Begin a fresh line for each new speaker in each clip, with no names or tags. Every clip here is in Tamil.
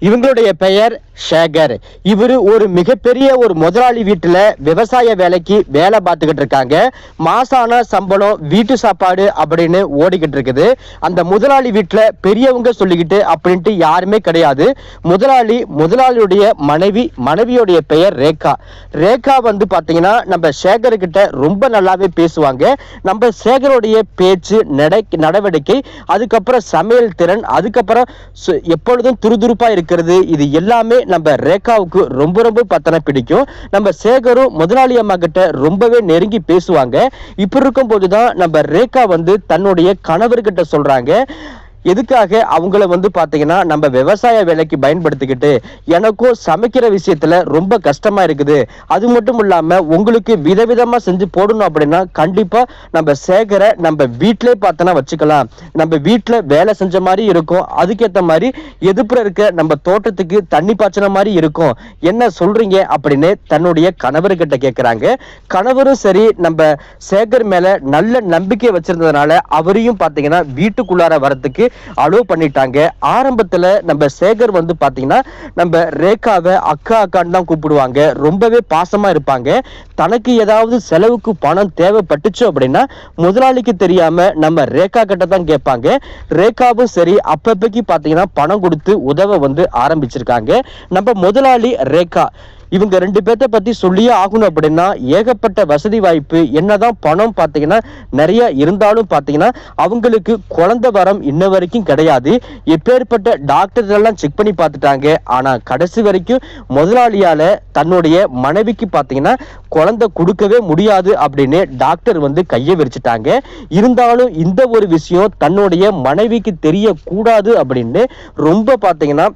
இவங்களுடைய பெயர் ஷேகர் இவர் ஒரு மிகப்பெரிய ஒரு முதலாளி வீட்டுல விவசாய வேலைக்கு வேலை பார்த்துக்கிட்டு இருக்காங்க. மாசான சம்பளம் வீட்டு சாப்பாடு அப்படின்னு ஓடிக்கிட்டு இருக்குது. அந்த முதலாளி வீட்டுல பெரியவங்க சொல்லிக்கிட்டு அப்படின்ட்டு யாருமே கிடையாது. முதலாளி முதலாளியுடைய மனைவி மனைவியுடைய பெயர் ரேகா. ரேகா வந்து பாத்தீங்கன்னா நம்ம சேகர்கிட்ட ரொம்ப நல்லாவே பேசுவாங்க. நம்ம சேகருடைய பேச்சு நடை நடவடிக்கை அதுக்கப்புறம் சமையல் திறன் அதுக்கப்புறம் சு- எப்பொழுதும் துருதுருப்பா இருக்கிறது. இது எல்லாமே நம்ம ரேகாவுக்கு ரொம்ப ரொம்ப பத்தன பிடிக்கும். நம்ம சேகரும் முதலாளி அம்மா கிட்ட ரொம்பவே நெருங்கி பேசுவாங்க. இப்படி இருக்கும்போது தான் நம்ம ரேகா வந்து தன்னுடைய கணவர்கிட்ட சொல்றாங்க. எதுக்காக அவங்கள வந்து பார்த்தீங்கன்னா நம்ம விவசாய வேலைக்கு பயன்படுத்திக்கிட்டு எனக்கும் சமைக்கிற விஷயத்துல ரொம்ப கஷ்டமா இருக்குது. அது மட்டும் இல்லாம உங்களுக்கு விதவிதமா செஞ்சு போடணும் அப்படின்னா கண்டிப்பா நம்ம சேகரை நம்ம வீட்டிலே பார்த்தோன்னா வச்சுக்கலாம். நம்ம வீட்டில் வேலை செஞ்ச மாதிரி இருக்கும். அதுக்கேற்ற மாதிரி எதிர்ப்புற இருக்க நம்ம தோட்டத்துக்கு தண்ணி பாய்ச்சின மாதிரி இருக்கும். என்ன சொல்றீங்க அப்படின்னு தன்னுடைய கணவர்கிட்ட கேட்குறாங்க கணவரும் சரி நம்ம சேகர் மேல நல்ல நம்பிக்கை வச்சிருந்ததுனால அவரையும் பார்த்தீங்கன்னா வீட்டுக்குள்ளார வரத்துக்கு அலோவ் பண்ணிட்டாங்க. ஆரம்பத்துல நம்ம சேகர் வந்து பாத்தீங்கன்னா நம்ம ரேகாவை அக்கா அக்கான்னு தான் கூப்பிடுவாங்க. ரொம்பவே பாசமா இருப்பாங்க. தனக்கு ஏதாவது செலவுக்கு பணம் தேவைப்பட்டுச்சு அப்படின்னா முதலாளிக்கு தெரியாம நம்ம ரேகா கிட்ட தான் கேட்பாங்க. ரேகாவும் சரி அப்பப்பைக்கு பாத்தீங்கன்னா பணம் கொடுத்து உதவ வந்து ஆரம்பிச்சிருக்காங்க. நம்ம முதலாளி ரேகா இவங்க ரெண்டு பேர்த்த பத்தி சொல்லியே ஆகணும் அப்படின்னா ஏகப்பட்ட வசதி வாய்ப்பு என்னதான் பணம் பார்த்தீங்கன்னா நிறைய இருந்தாலும் பார்த்தீங்கன்னா அவங்களுக்கு குழந்தை வரம் இன்ன வரைக்கும் கிடையாது. எப்பேற்பட்ட டாக்டர் எல்லாம் செக் பண்ணி பார்த்துட்டாங்க. ஆனா கடைசி வரைக்கும் முதலாளியால தன்னுடைய மனைவிக்கு பார்த்தீங்கன்னா குழந்தை கொடுக்கவே முடியாது அப்படின்னு டாக்டர் வந்து கையை விரிச்சிட்டாங்க. இருந்தாலும் இந்த ஒரு விஷயம் தன்னுடைய மனைவிக்கு தெரியக்கூடாது அப்படின்னு ரொம்ப பார்த்தீங்கன்னா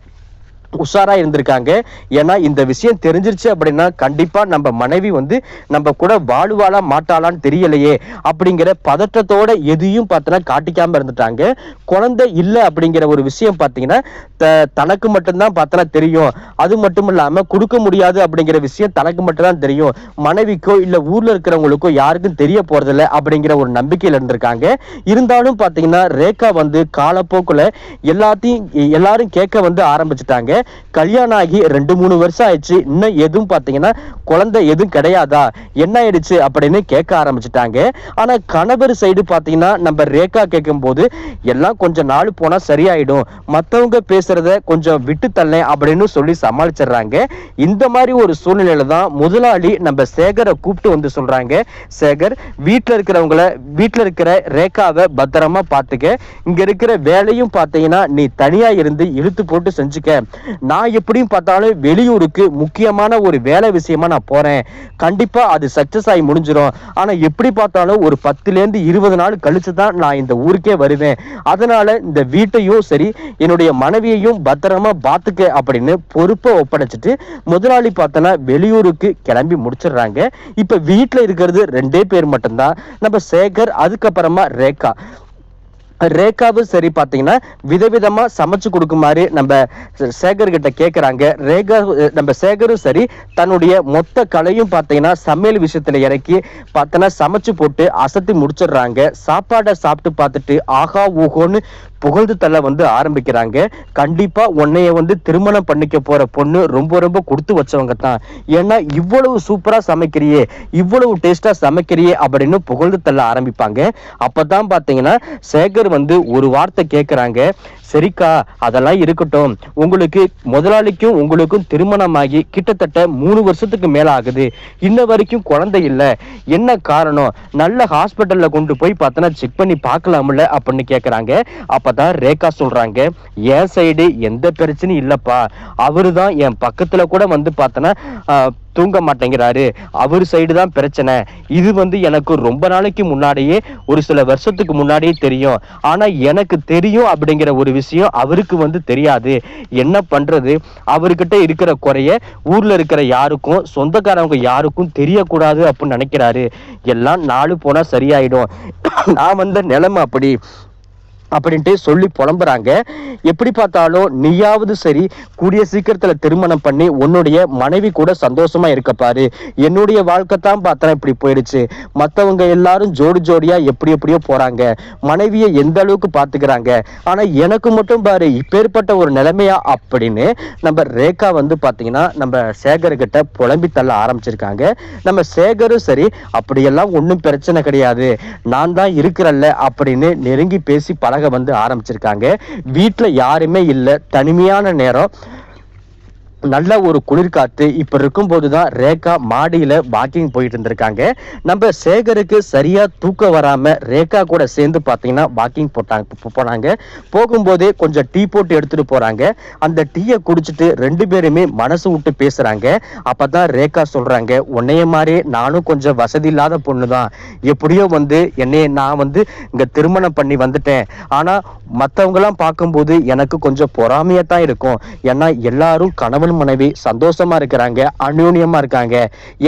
உஷாரா இருந்திருக்காங்க. ஏன்னா இந்த விஷயம் தெரிஞ்சிருச்சு அப்படின்னா கண்டிப்பா நம்ம மனைவி வந்து நம்ம கூட வாழுவாளா மாட்டாளான்னு தெரியலையே அப்படிங்கிற பதற்றத்தோட எதையும் பார்த்தோன்னா காட்டிக்காம இருந்துட்டாங்க. குழந்தை இல்லை அப்படிங்கிற ஒரு விஷயம் பார்த்தீங்கன்னா த- தனக்கு மட்டும்தான் பார்த்தனா தெரியும். அது மட்டும் இல்லாம கொடுக்க முடியாது அப்படிங்கிற விஷயம் தனக்கு மட்டும்தான் தெரியும். மனைவிக்கோ இல்ல ஊர்ல இருக்கிறவங்களுக்கோ யாருக்கும் தெரிய போறதில்ல அப்படிங்கிற ஒரு நம்பிக்கையில் இருந்திருக்காங்க. இருந்தாலும் பார்த்தீங்கன்னா ரேகா வந்து காலப்போக்குல எல்லாத்தையும் எல்லாரும் கேட்க வந்து ஆரம்பிச்சுட்டாங்க. கல்யாணம் ஆகி ரெண்டு மூணு வருஷம் ஆயிடுச்சு. இன்னும் எதுவும் பார்த்தீங்கன்னா குழந்தை எதுவும் கிடையாதா? என்ன ஆயிடுச்சு அப்படின்னு கேட்க ஆரம்பிச்சிட்டாங்க. ஆனா கணவர் சைடு பார்த்தீங்கன்னா நம்ம ரேகா கேட்கும் போது எல்லாம் கொஞ்சம் நாள் போனா சரியாயிடும். மற்றவங்க பேசுறத கொஞ்சம் விட்டு தள்ளேன் அப்படின்னு சொல்லி சமாளிச்சிடுறாங்க. இந்த மாதிரி ஒரு சூழ்நிலையில தான் முதலாளி நம்ம சேகரை கூப்பிட்டு வந்து சொல்றாங்க. சேகர் வீட்டில் இருக்கிறவங்கள வீட்டில் இருக்கிற ரேகாவை பத்திரமா பார்த்துக்க. இங்க இருக்கிற வேலையும் பார்த்தீங்கன்னா நீ தனியா இருந்து இழுத்து போட்டு செஞ்சுக்க. நான் எப்படியும் பார்த்தாலும் வெளியூருக்கு முக்கியமான ஒரு வேலை விஷயமா நான் போறேன். கண்டிப்பா அது சக்சஸ் ஆகி முடிஞ்சிடும் ஆனா எப்படி பார்த்தாலும் ஒரு பத்துல இருந்து இருபது நாள் கழிச்சு தான் நான் இந்த ஊருக்கே வருவேன். அதனால இந்த வீட்டையும் சரி என்னுடைய மனைவியையும் பத்திரமா பாத்துக்க அப்படின்னு பொறுப்பை ஒப்படைச்சிட்டு முதலாளி பார்த்தோன்னா வெளியூருக்கு கிளம்பி முடிச்சிடுறாங்க. இப்ப வீட்டுல இருக்கிறது ரெண்டே பேர் மட்டும்தான். நம்ம சேகர் அதுக்கப்புறமா ரேகா. ரேகாவும் சரி பார்த்தீங்கன்னா விதவிதமாக சமைச்சு கொடுக்குமாறு நம்ம சேகர்கிட்ட கேட்குறாங்க ரேகா நம்ம சேகரும் சரி தன்னுடைய மொத்த கலையும் பார்த்தீங்கன்னா சமையல் விஷயத்தில் இறக்கி பார்த்தோன்னா சமைச்சு போட்டு அசத்தி முடிச்சிடுறாங்க. சாப்பாடை சாப்பிட்டு பார்த்துட்டு ஆஹா ஊகோன்னு புகழ்ந்து தள்ள வந்து ஆரம்பிக்கிறாங்க. கண்டிப்பா உன்னைய வந்து திருமணம் பண்ணிக்க போற பொண்ணு ரொம்ப ரொம்ப கொடுத்து வச்சவங்க தான். ஏன்னா இவ்வளவு சூப்பரா சமைக்கிறியே இவ்வளவு டேஸ்டா சமைக்கிறியே அப்படின்னு புகழ்ந்து தள்ள ஆரம்பிப்பாங்க. அப்பதான் பாத்தீங்கன்னா சேகர் வந்து ஒரு வார்த்தை கேட்கறாங்க சரிக்கா அதெல்லாம் இருக்கட்டும். உங்களுக்கு முதலாளிக்கும் உங்களுக்கும் திருமணமாகி கிட்டத்தட்ட மூணு வருஷத்துக்கு மேல ஆகுது. இன்ன வரைக்கும் குழந்தை இல்லை. என்ன காரணம்? நல்ல ஹாஸ்பிட்டல்ல கொண்டு போய் பார்த்தனா செக் பண்ணி பார்க்கலாம்ல அப்படின்னு கேக்குறாங்க. அப்பதான் ரேகா சொல்றாங்க என் சைடு எந்த பிரச்சனையும் இல்லப்பா. அவரு தான் என் பக்கத்துல கூட வந்து பார்த்தனா தூங்க மாட்டேங்கிறாரு. அவர் சைடு தான் பிரச்சனை. இது வந்து எனக்கு ரொம்ப நாளைக்கு முன்னாடியே ஒரு சில வருஷத்துக்கு முன்னாடியே தெரியும். ஆனா எனக்கு தெரியும் அப்படிங்கிற ஒரு விஷயம் அவருக்கு வந்து தெரியாது. என்ன பண்றது? அவர்கிட்ட இருக்கிற குறைய ஊர்ல இருக்கிற யாருக்கும் சொந்தக்காரவங்க யாருக்கும் தெரியக்கூடாது அப்படின்னு நினைக்கிறாரு. எல்லாம் நாலு போனா சரியாயிடும். நான் வந்த நிலைமை அப்படி. அப்படின்ட்டு சொல்லி புலம்புறாங்க. எப்படி பார்த்தாலும் நீயாவது சரி கூடிய சீக்கிரத்துல திருமணம் பண்ணி உன்னுடைய மனைவி கூட சந்தோஷமா இருக்கப்பாரு என்னுடைய வாழ்க்கை தான் பார்த்தா இப்படி போயிடுச்சு. மற்றவங்க எல்லாரும் ஜோடி ஜோடியா எப்படி எப்படியோ போறாங்க. மனைவியை எந்த அளவுக்கு பாத்துக்கிறாங்க? ஆனா எனக்கு மட்டும் பாரு இப்பேற்பட்ட ஒரு நிலைமையா அப்படின்னு நம்ம ரேகா வந்து பாத்தீங்கன்னா நம்ம சேகர்கிட்ட புலம்பி தள்ள ஆரம்பிச்சிருக்காங்க. நம்ம சேகரும் சரி அப்படியெல்லாம் ஒன்றும் பிரச்சனை கிடையாது. நான் தான் இருக்கிறல்ல அப்படின்னு நெருங்கி பேசி பழக வந்து ஆரம்பிச்சிருக்காங்க. வீட்டில் யாருமே இல்லை. தனிமையான நேரம். நல்ல ஒரு குளிர்காத்து இப்ப இருக்கும்போது தான் ரேகா மாடியில வாக்கிங் போயிட்டு இருந்திருக்காங்க. நம்ம சேகருக்கு சரியா தூக்கம் வராம ரேகா கூட சேர்ந்து பாத்தீங்கன்னா வாக்கிங் போட்டாங்க போனாங்க. போகும்போதே கொஞ்சம் டீ போட்டு எடுத்துட்டு போறாங்க. அந்த டீயை குடிச்சிட்டு ரெண்டு பேருமே மனசு விட்டு பேசுறாங்க. அப்பதான் ரேகா சொல்றாங்க உன்னைய மாதிரி நானும் கொஞ்சம் வசதி இல்லாத பொண்ணு தான் எப்படியோ வந்து என்னைய நான் வந்து இங்க திருமணம் பண்ணி வந்துட்டேன். ஆனா மற்றவங்களாம் பார்க்கும்போது எனக்கு கொஞ்சம் பொறாமையாக தான் இருக்கும். ஏன்னா எல்லாரும் கணவன் மனைவி சந்தோஷமாக இருக்கிறாங்க அந்யோன்யமா இருக்காங்க.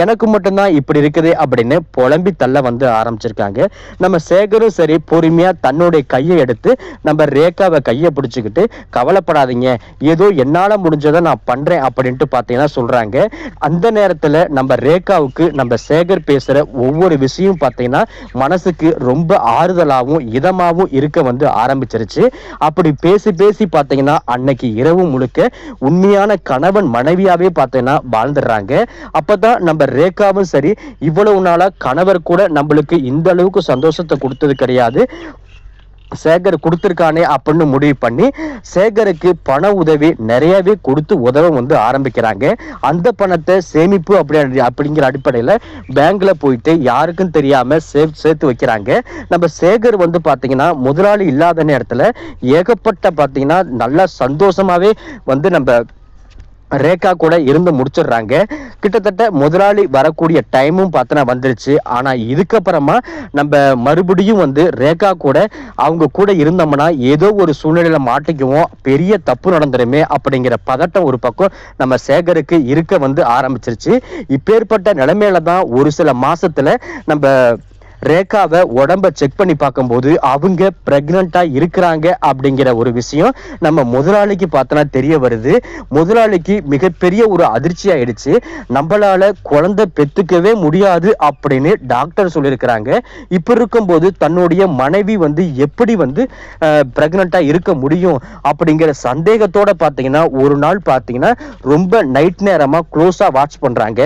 எனக்கு மட்டும்தான் இப்படி இருக்குது அப்படின்னு புலம்பி தள்ள வந்து ஆரம்பிச்சிருக்காங்க. நம்ம சேகரும் சரி பொறுமையாக தன்னுடைய கையை எடுத்து நம்ம ரேகாவை கையை பிடிச்சிக்கிட்டு கவலைப்படாதீங்க. ஏதோ என்னால் முடிஞ்சதை நான் பண்ணுறேன் அப்படின்ட்டு பார்த்தீங்கன்னா சொல்கிறாங்க அந்த நேரத்தில் நம்ம ரேகாவுக்கு நம்ம சேகர் பேசுகிற ஒவ்வொரு விஷயம் பார்த்தீங்கன்னா மனசுக்கு ரொம்ப ஆறுதலாகவும் இதமாகவும் இருக்க வந்து ஆரம்பிச்சிருச்சு. அப்படி பேசி பேசி பாத்தீங்கன்னா அன்னைக்கு இரவு முழுக்க உண்மையான கணவன் மனைவியாவே பார்த்தீங்கன்னா வாழ்ந்துடுறாங்க. அப்பதான் நம்ம ரேகாவும் சரி இவ்வளவு நாளா கணவர் கூட நம்மளுக்கு இந்த அளவுக்கு சந்தோஷத்தை கொடுத்தது கிடையாது. சேகர் கொடுத்துருக்கானே அப்படின்னு முடிவு பண்ணி சேகருக்கு பண உதவி நிறையவே கொடுத்து உதவ வந்து ஆரம்பிக்கிறாங்க. அந்த பணத்தை சேமிப்பு அப்படி அப்படிங்கிற அடிப்படையில் பேங்க்ல போயிட்டு யாருக்கும் தெரியாம சேவ் சேர்த்து வைக்கிறாங்க. நம்ம சேகர் வந்து பார்த்தீங்கன்னா முதலாளி இல்லாத நேரத்தில் ஏகப்பட்ட பார்த்தீங்கன்னா நல்லா சந்தோஷமாவே வந்து நம்ம ரேகா கூட இருந்து முடிச்சிடுறாங்க. கிட்டத்தட்ட முதலாளி வரக்கூடிய டைமும் பார்த்தனா வந்துருச்சு. ஆனால் இதுக்கப்புறமா நம்ம மறுபடியும் வந்து ரேகா கூட அவங்க கூட இருந்தோம்னா ஏதோ ஒரு சூழ்நிலையில் மாட்டிக்குவோம். பெரிய தப்பு நடந்துருமே அப்படிங்கிற பதட்டம் ஒரு பக்கம் நம்ம சேகருக்கு இருக்க வந்து ஆரம்பிச்சிருச்சு. இப்பேற்பட்ட நிலைமையில தான் ஒரு சில மாசத்துல நம்ம ரேகாவை உடம்ப செக் பண்ணி பார்க்கும்போது அவங்க பிரெக்னண்டா இருக்கிறாங்க அப்படிங்கிற ஒரு விஷயம் நம்ம முதலாளிக்கு பார்த்தோன்னா தெரிய வருது. முதலாளிக்கு மிகப்பெரிய ஒரு அதிர்ச்சி ஆயிடுச்சு. நம்மளால குழந்தை பெத்துக்கவே முடியாது அப்படின்னு டாக்டர் சொல்லியிருக்கிறாங்க. இப்ப இருக்கும்போது தன்னுடைய மனைவி வந்து எப்படி வந்து பிரெக்னண்டா இருக்க முடியும் அப்படிங்கிற சந்தேகத்தோட பார்த்தீங்கன்னா ஒரு நாள் பார்த்தீங்கன்னா ரொம்ப நைட் நேரமா க்ளோஸா வாட்ச் பண்றாங்க.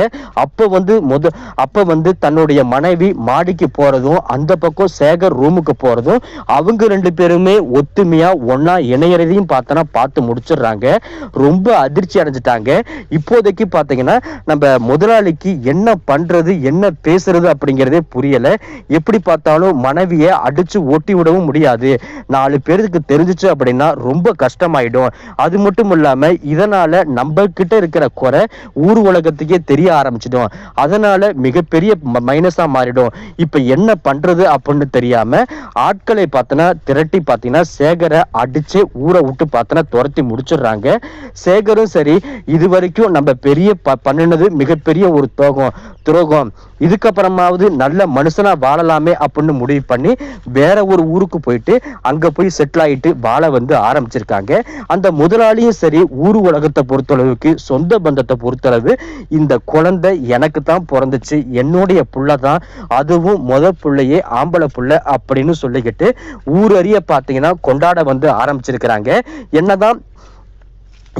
அப்போ வந்து முத அப்போ வந்து தன்னுடைய மனைவி மாடிக்கு போறதும் அந்த பக்கம் சேகர் ரூமுக்கு போறதும் அவங்க ரெண்டு பேருமே ஒத்துமையா ஒன்றா இணையறதையும் பார்த்தனா பார்த்து முடிச்சிடுறாங்க. ரொம்ப அதிர்ச்சி அடைஞ்சிட்டாங்க. இப்போதைக்கு பார்த்தீங்கன்னா நம்ம முதலாளிக்கு என்ன பண்றது என்ன பேசுறது அப்படிங்கிறதே புரியல. எப்படி பார்த்தாலும் மனைவியை அடிச்சு ஓட்டி விடவும் முடியாது. நாலு பேருக்கு தெரிஞ்சிச்சு அப்படின்னா ரொம்ப கஷ்டமாயிடும். அது மட்டும் இல்லாம இதனால நம்ம கிட்ட இருக்கிற குறை ஊர் உலகத்துக்கே தெரிய ஆரம்பிச்சிடும். அதனால மிகப்பெரிய மைனஸா மாறிடும். இப்ப என்ன பண்றது அப்படின்னு தெரியாம ஆட்களை பார்த்தனா திரட்டி பார்த்தீங்கன்னா சேகரை அடிச்சு ஊரை விட்டு பார்த்தனா துரத்தி முடிச்சிடுறாங்க. சேகரும் சரி இது வரைக்கும் நம்ம பெரிய ப- பண்ணினது மிகப்பெரிய ஒரு துரோகம் துரோகம். இதுக்கப்புறமாவது நல்ல மனுஷனா வாழலாமே அப்படின்னு முடிவு பண்ணி வேற ஒரு ஊருக்கு போயிட்டு அங்க போய் செட்டில் ஆகிட்டு வாழ வந்து ஆரம்பிச்சிருக்காங்க. அந்த முதலாளியும் சரி ஊர் உலகத்தை பொறுத்தளவுக்கு சொந்த பந்தத்தை பொறுத்தளவு இந்த குழந்தை எனக்கு தான் பிறந்துச்சு. என்னுடைய புள்ள தான் அதுவும் முத புள்ளையே ஆம்பளை புள்ள அப்படின்னு சொல்லிக்கிட்டு ஊரறிய பார்த்தீங்கன்னா கொண்டாட வந்து ஆரம்பிச்சிருக்கிறாங்க. என்னதான்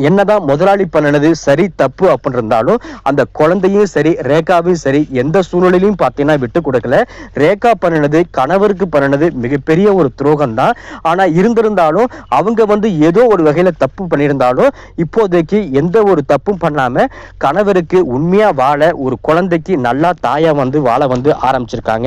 என்னதான் முதலாளி பண்ணினது சரி தப்பு அப்படின்னு இருந்தாலும் அந்த குழந்தையும் சரி ரேகாவையும் சரி எந்த சூழ்நிலையிலும் பார்த்தீங்கன்னா விட்டு கொடுக்கல. ரேகா பண்ணினது கணவருக்கு பண்ணினது மிகப்பெரிய ஒரு துரோகம் தான் ஆனால் இருந்திருந்தாலும் அவங்க வந்து ஏதோ ஒரு வகையில் தப்பு பண்ணியிருந்தாலும் இப்போதைக்கு எந்த ஒரு தப்பும் பண்ணாமல் கணவருக்கு உண்மையாக வாழ ஒரு குழந்தைக்கு நல்லா தாயாக வந்து வாழ வந்து ஆரம்பிச்சிருக்காங்க.